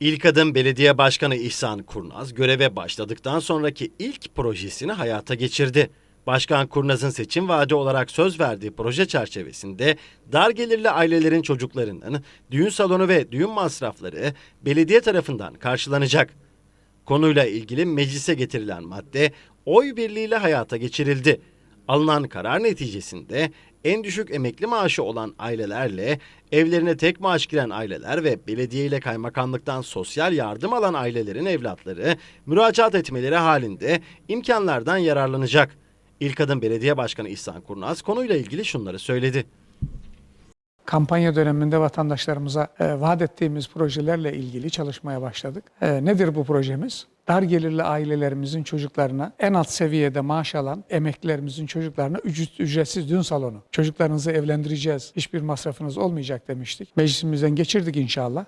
İlk adım Belediye Başkanı İhsan Kurnaz göreve başladıktan sonraki ilk projesini hayata geçirdi. Başkan Kurnaz'ın seçim vaadi olarak söz verdiği proje çerçevesinde dar gelirli ailelerin çocuklarının düğün salonu ve düğün masrafları belediye tarafından karşılanacak. Konuyla ilgili meclise getirilen madde oy birliğiyle hayata geçirildi. Alınan karar neticesinde en düşük emekli maaşı olan ailelerle evlerine tek maaş giren aileler ve belediye ile kaymakamlıktan sosyal yardım alan ailelerin evlatları müracaat etmeleri halinde imkanlardan yararlanacak. İlk adım Belediye Başkanı İhsan Kurnaz konuyla ilgili şunları söyledi. kampanya döneminde vatandaşlarımıza e, vaat ettiğimiz projelerle ilgili çalışmaya başladık. E, nedir bu projemiz? Dar gelirli ailelerimizin çocuklarına en alt seviyede maaş alan emeklilerimizin çocuklarına ücret, ücretsiz düğün salonu. Çocuklarınızı evlendireceğiz, hiçbir masrafınız olmayacak demiştik. Meclisimizden geçirdik inşallah.